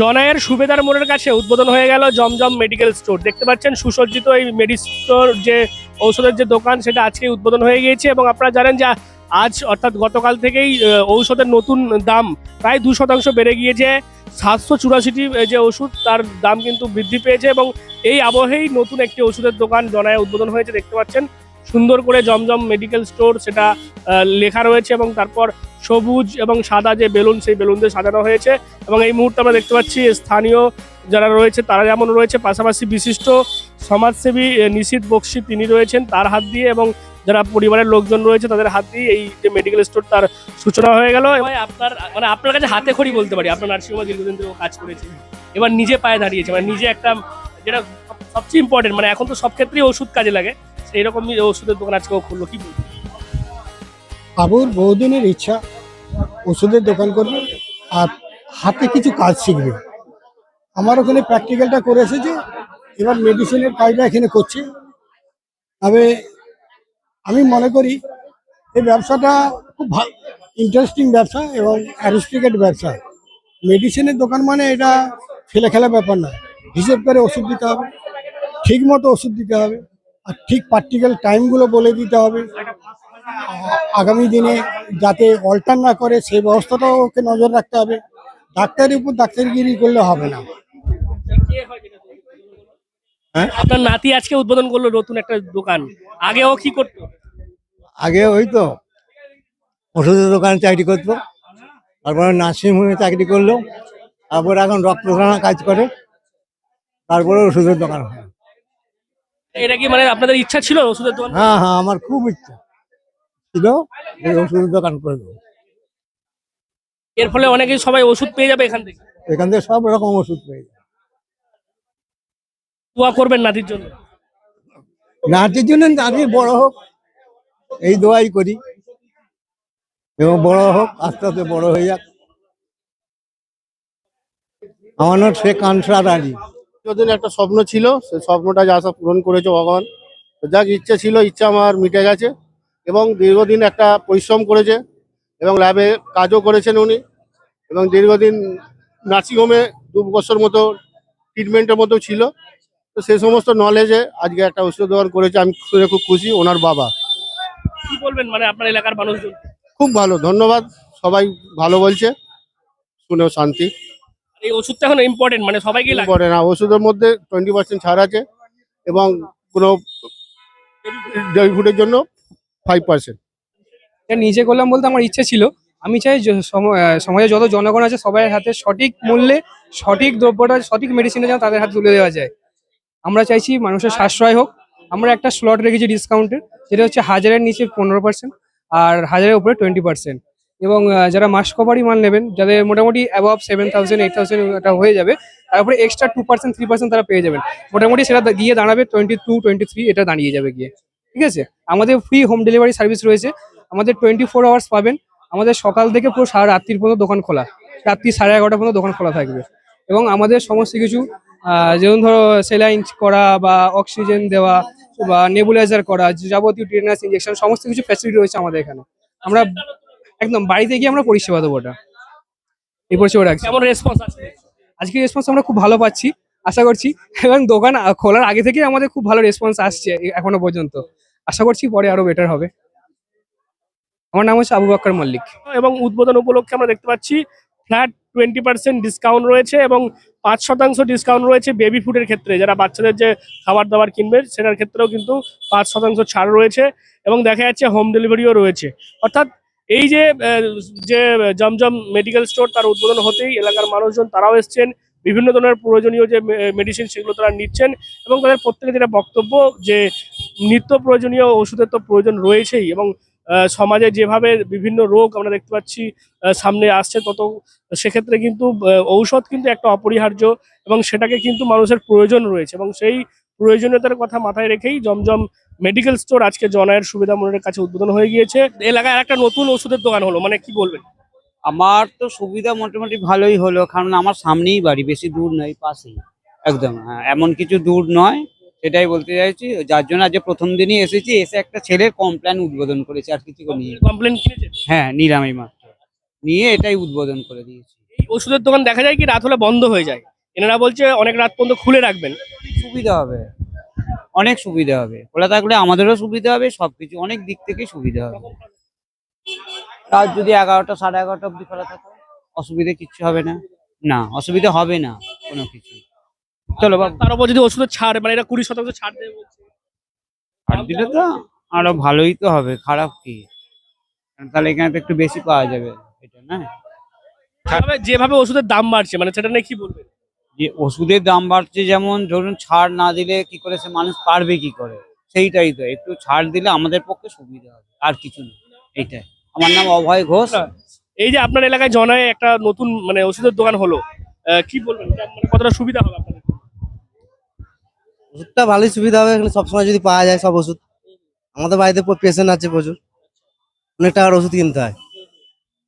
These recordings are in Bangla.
জনায়ের সুবেদার মোড়ের কাছে উদ্বোধন হয়ে গেল জমজম মেডিকেল স্টোর। দেখতে পাচ্ছেন সুসজ্জিত এই মেডিস্টোর যে ঔষধের যে দোকান, সেটা আজকে উদ্বোধন হয়ে গিয়েছে এবং আপনারা জানেন যে আজ অর্থাৎ গতকাল থেকেই ঔষধের নতুন দাম প্রায় দু শতাংশ বেড়ে গিয়েছে। সাতশো চুরাশিটি যে ওষুধ, তার দাম কিন্তু বৃদ্ধি পেয়েছে এবং এই আবহেই নতুন একটি ওষুধের দোকান জনায় উদ্বোধন হয়েছে। দেখতে পাচ্ছেন সুন্দর করে জমজম মেডিকেল স্টোর সেটা লেখা রয়েছে এবং তারপর সবুজ এবং সাদা যে বেলুন, সেই বেলুন দিয়ে সাজানো হয়েছে এবং এই মুহূর্তে আমরা দেখতে পাচ্ছি স্থানীয় যারা রয়েছে তারা যেমন রয়েছে, পাশাপাশি বিশিষ্ট সমাজসেবী নিশীথ বক্সি তিনি রয়েছেন তার হাত দিয়ে এবং যারা পরিবারের লোকজন রয়েছে তাদের হাত দিয়ে এই যে মেডিকেল স্টোর তার সূচনা হয়ে গেল। আপনার মানে আপনার কাছে হাতে খড়ি বলতে পারি, আপনার নার্সিংহোমে দীর্ঘদিন ধরে কাজ করেছে এবার নিজে পায়ে দাঁড়িয়েছে মানে নিজে একটা, যেটা সবচেয়ে ইম্পর্টেন্ট মানে এখন তো সব ক্ষেত্রেই ওষুধ কাজে লাগে। সেই রকমই ওষুধের দোকান আজকেও খুললো, কি বলব? বাবুর বহুদিনের ইচ্ছা, ওষুধের দোকান করবে আর হাতে কিছু কাজ শিখবে। আমার ওখানে প্র্যাকটিক্যালটা করে এসেছে, এবার মেডিসিনের কাজটা এখানে করছে। তবে আমি মনে করি, এই ব্যবসাটা খুব ভালো ইন্টারেস্টিং ব্যবসা এবং অ্যারিস্টিকেট ব্যবসা। মেডিসিনের দোকান মানে এটা ছেলে খেলা ব্যাপার না হিসেব করে ওষুধ দিতে হবে ঠিক মতো ওষুধ দিতে হবে। আর ঠিক প্র্যাকটিক্যাল টাইমগুলো বলে দিতে হবে। আগামী দিনে যাতে অল্টার না করে সেই ব্যবস্থাটাও ওকে নজর রাখতে হবে। ডাক্তারের উপর ডাক্তারগিরি করলে হবে না। হ্যাঁ? আপনার নাতি আজকে উদ্বোধন করল নতুন একটা দোকান। আগে ও কি করতো? আগে ওই তো ওষুধের দোকানে চাকরি করতো। তারপরে নার্সিংহোমে চাকরি করল। তারপরে এখন রক্তদানা কাজ করে। তারপরে ওষুধের দোকান হয়। এটা কি মানে আপনাদের ইচ্ছা ছিল ওষুধের দোকান? হ্যাঁ হ্যাঁ আমার খুব ইচ্ছা ছিল এই ওষুধের দোকান করে দেবো। এর ফলে অনেকেই সবাই ওষুধ পেয়ে যাবে এখান থেকে? এখান থেকে সব রকম ওষুধ পেয়ে যায় দোয়া করবেন নাতির জন্য? নাতির জন্য নাতি বড় হোক এই দোয়াই করি। এবং বড় হোক আস্তে আস্তে বড় হয়ে যাক। আমার নাম শেখ আনসার আলী। দীর্ঘদিন একটা স্বপ্ন ছিল সেই স্বপ্নটা যা সব পূরণ করেছে ভগবান। যাক ইচ্ছে ছিল ইচ্ছা আমার মিটে গেছে এবং দীর্ঘদিন একটা পরিশ্রম করেছে এবং ল্যাবে কাজও করেছেন উনি এবং দীর্ঘদিন নার্সিংহোমে দু বছর মতো ট্রিটমেন্টের মতো ছিল। তো সেই সমস্ত নলেজে আজকে একটা ওষুধ দোকান করেছে আমি শুনে খুব খুশি ওনার বাবা। কি বলবেন মানে আপনার এলাকার মানুষজন? খুব ভালো ধন্যবাদ সবাই ভালো বলছে শুনেও শান্তি। এই ওষুধটা এখন ইম্পর্টেন্ট মানে সবাইকে লাগে। পরে না ওষুধের মধ্যে টোয়েন্টি পার্সেন্ট ছাড় আছে এবং কোনো ড্রাই ফুডের জন্য ফাইভ পার্সেন্ট এটা নিজে করলাম বলতে আমার ইচ্ছে ছিল। আমি চাই সমাজে যত জনগণ আছে সবাই হাতে সঠিক মূল্যে সঠিক দ্রব্যটা সঠিক মেডিসিনটা যেন তাদের হাতে তুলে দেওয়া যায়। আমরা চাইছি মানুষের সাশ্রয় হোক। আমরা একটা স্লট রেখেছি ডিসকাউন্টের যেটা হচ্ছে হাজারের নিচে পনেরো পার্সেন্ট আর হাজারের উপরে টোয়েন্টি পার্সেন্ট এবং যারা মাস কভারই মাল নেবেন, যাদের মোটামুটি above seven thousand eight thousand এটা হয়ে যাবে, তারপরে extra two percent three percent তারা পেয়ে যাবেন। মোটামুটি সেটা গিয়ে দাঁড়াবে টোয়েন্টি টু টোয়েন্টি থ্রি এটা দাঁড়িয়ে যাবে গিয়ে। ঠিক আছে? আমাদের ফ্রি হোম ডেলিভারি সার্ভিস রয়েছে। আমাদের টোয়েন্টি ফোর আওয়ার্স পাবেন। আমাদের সকাল থেকে পুরো সারা রাত্রির পর্যন্ত দোকান খোলা। রাত্রি সাড়ে এগারোটা পর্যন্ত দোকান খোলা থাকবে। এবং আমাদের সমস্ত কিছু যেমন ধরো সেলাইন করা বা অক্সিজেন দেওয়া বা নেবুলাইজার করা, যাবতীয় ট্রেনার্স ইঞ্জেকশন সমস্ত কিছু ফ্যাসিলিটি রয়েছে আমাদের এখানে। আমরা একদম বাড়িতে গিয়ে আমরা পরিষেবা দেবো ওটা। এই পরিষেবা রাখছি। কেমন রেসপন্স আছে আজকে রেসপন্স আমরা খুব ভালো পাচ্ছি আশা করছি। এবং দোকান খোলার আগে থেকেই আমাদের খুব ভালো রেসপন্স আসছে এখনও পর্যন্ত। আশা করছি পরে আরও বেটার হবে। আমার নাম হচ্ছে আবু বাক্কর মল্লিক। এবং উদ্বোধন উপলক্ষে আমরা দেখতে পাচ্ছি ফ্ল্যাট টোয়েন্টি পার্সেন্ট ডিসকাউন্ট রয়েছে এবং পাঁচ শতাংশ ডিসকাউন্ট রয়েছে বেবি ফুডের ক্ষেত্রে। যারা বাচ্চাদের যে খাবার দাবার কিনবে সেটার ক্ষেত্রেও কিন্তু পাঁচ শতাংশ ছাড় রয়েছে এবং দেখা যাচ্ছে হোম ডেলিভারিও রয়েছে। অর্থাৎ এই যে যে জমজম মেডিকেল স্টোর তার উদ্বোধন হতেই এলাকার মানুষজন, তারাও এসছেন। বিভিন্ন ধরনের প্রয়োজনীয় যে মেডিসিন সেগুলো তারা নিচ্ছেন এবং তাদের প্রত্যেকের যেটা বক্তব্য যে নিত্য প্রয়োজনীয় ওষুধের তো প্রয়োজন রয়েছেই এবং সমাজে যেভাবে বিভিন্ন রোগ আমরা দেখতে পাচ্ছি সামনে আসছে তত সেক্ষেত্রে কিন্তু ঔষধ কিন্তু একটা অপরিহার্য এবং সেটাকে কিন্তু মানুষের প্রয়োজন রয়েছে এবং সেই প্রয়োজনীয়তার কথা মাথায় রেখেই জমজম মেডিকেল স্টোর আজকে জনায়ের সুবিধা মনের কাছে উদ্বোধন হয়ে গিয়েছে। এলাকায় একটা নতুন ওষুধের দোকান হলো মানে কি বলবেন? আমার তো সুবিধা মোটামুটি ভালোই হলো কারণ আমার সামনেই বাড়ি বেশি দূর নয় পাশেই। একদম হ্যাঁ এমন কিছু দূর নয় সেটাই বলতে চাইছি। যার জন্য আজ প্রথম দিনই এসেছি এসে একটা ছেলের কমপ্লেন উদ্বোধন করেছে আর কিছু নিয়ে কমপ্লেন হ্যাঁ নিরামই মাত্র নিয়ে এটাই উদ্বোধন করে দিয়েছি। এই ওষুধের দোকান দেখা যায় কি রাত হলে বন্ধ হয়ে যায়? এনারা বলছে অনেক রাত পর্যন্ত খুলে রাখবেন। সুবিধা হবে। অনেক সুবিধা হবে। খোলা থাকলে আমাদেরও সুবিধা হবে সবকিছু অনেক দিক থেকে সুবিধা হবে। রাত যদি এগারোটা সাড়ে এগারোটা অবধি খোলা থাকে অসুবিধা কিচ্ছু হবে না। না অসুবিধা হবে না কোনো কিছু চলো বাবু। তার উপর যদি ওষুধের ছাড় মানে এটা কুড়ি শতাংশ ছাড় দেবে বলছে। আর দিলে তো আরও ভালোই তো হবে খারাপ কি? তাহলে এখানে তো একটু বেশি পাওয়া যাবে এটা না? যেভাবে- যেভাবে ওষুধের দাম বাড়ছে মানে সেটা নিয়ে কি বলবেন? যে ওষুধের দাম বাড়ছে যেমন ধরুন ছাড় না দিলে কি করে সে মানুষ পারবে কি করে? সেইটাই তো একটু ছাড় দিলে আমাদের পক্ষে সুবিধা হবে আর কিছু না এইটাই। আমার নাম অভয় ঘোষ। এই যে আপনার এলাকায় জনায় একটা নতুন মানে ওষুধের দোকান হলো আহ, কি বলবেন? মানে কতটা সুবিধা হবে আপনাদের? ওষুধটা ভালোই সুবিধা হবে এখানে সবসময় যদি পাওয়া যায় সব ওষুধ। আমাদের বাড়িতে পেশেন্ট আছে প্রচুর অনেক টাকার ওষুধ কিনতে হয়।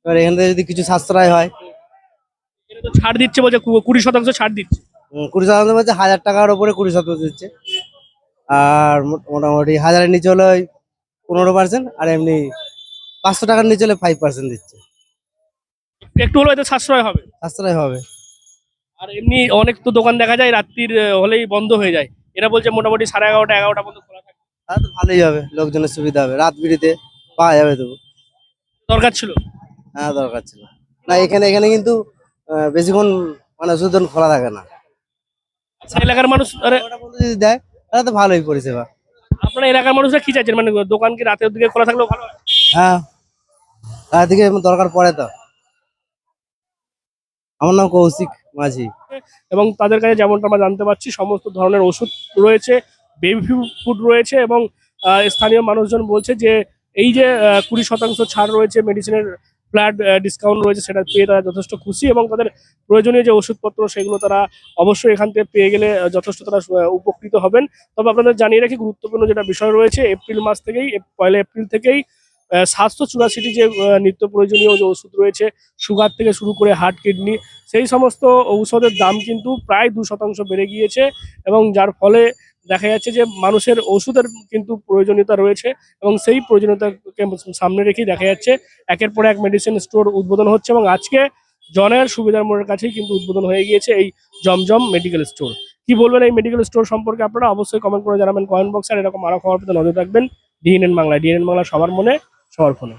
এবার এখান থেকে যদি কিছু সাশ্রয় হয় ছাড় দিচ্ছে বলছে কুড়ি শতাংশ ছাড় দিচ্ছে। কুড়ি শতাংশ বলছে হাজার টাকার ওপরে কুড়ি শতাংশ দিচ্ছে। আর মোটামুটি হাজারের নিচে হলে পনেরো পার্সেন্ট আর এমনি পাঁচশো টাকার নিচে হলে ফাইভ পার্সেন্ট দিচ্ছে। একটু হলেও এতে সাশ্রয় হবে। সাশ্রয় হবে। আর এমনি অনেক তো দোকান দেখা যায় রাত্রির হলেই বন্ধ হয়ে যায়। এরা বলছে মোটামুটি সাড়ে এগারোটা এগারোটা পর্যন্ত খোলা থাকে। তাহলে তো ভালোই হবে লোকজনের সুবিধা হবে। রাত বিড়িতে পাওয়া যাবে তবু দরকার ছিল? হ্যাঁ দরকার ছিল। না এখানে এখানে কিন্তু বেশিক্ষণ মানে ওষুধ খোলা থাকে না। আচ্ছা, এলাকার মানুষ আরে ওটা যদি দেয় তাহলে তো ভালোই পরিষেবা আপনার এলাকার মানুষরা কি চাইছেন? মানে দোকান কি রাতের দিকে খোলা থাকলেও ভালো হ্যাঁ? তার দিকে দরকার পড়ে তো। আমার নাম কৌশিক মাঝি। এবং তাদের কাছে যেমনটা আমরা জানতে পারছি সমস্ত ধরনের ওষুধ রয়েছে বেবি ফুড রয়েছে এবং স্থানীয় মানুষজন বলছে যে এই যে কুড়ি শতাংশ ছাড় রয়েছে মেডিসিনের ফ্ল্যাট ডিসকাউন্ট রয়েছে, সেটা পেয়ে তারা যথেষ্ট খুশি এবং তাদের প্রয়োজনীয় যে ওষুধপত্র, সেগুলো তারা অবশ্যই এখান থেকে পেয়ে গেলে যথেষ্ট তারা উপকৃত হবেন। তবে আপনাদের জানিয়ে রাখি, গুরুত্বপূর্ণ যেটা বিষয় রয়েছে, এপ্রিল মাস থেকেই পয়লা এপ্রিল থেকেই স্বাস্থ্য চুরাশিটি যে নিত্য প্রয়োজনীয় যে ওষুধ রয়েছে, সুগার থেকে শুরু করে হার্ট, কিডনি, সেই সমস্ত ঔষধের দাম কিন্তু প্রায় দু শতাংশ বেড়ে গিয়েছে এবং যার ফলে দেখা যাচ্ছে যে মানুষের ওষুধের কিন্তু প্রয়োজনীয়তা রয়েছে এবং সেই প্রয়োজনীয়তাকে সামনে রেখেই দেখা যাচ্ছে একের পর এক মেডিসিন স্টোর উদ্বোধন হচ্ছে এবং আজকে জনের সুবিধার মোড়ের কাছেই কিন্তু উদ্বোধন হয়ে গিয়েছে এই জমজম মেডিকেল স্টোর কি বলবেন এই মেডিকেল স্টোর সম্পর্কে আপনারা? অবশ্যই কমেন্ট করে জানাবেন কমেন্ট বক্সে আর এরকম আরও খবর পেতে নজর রাখবেন। ডিএনএন বাংলা। ডিএনএন বাংলা সবার মনে, সবার ফোনে।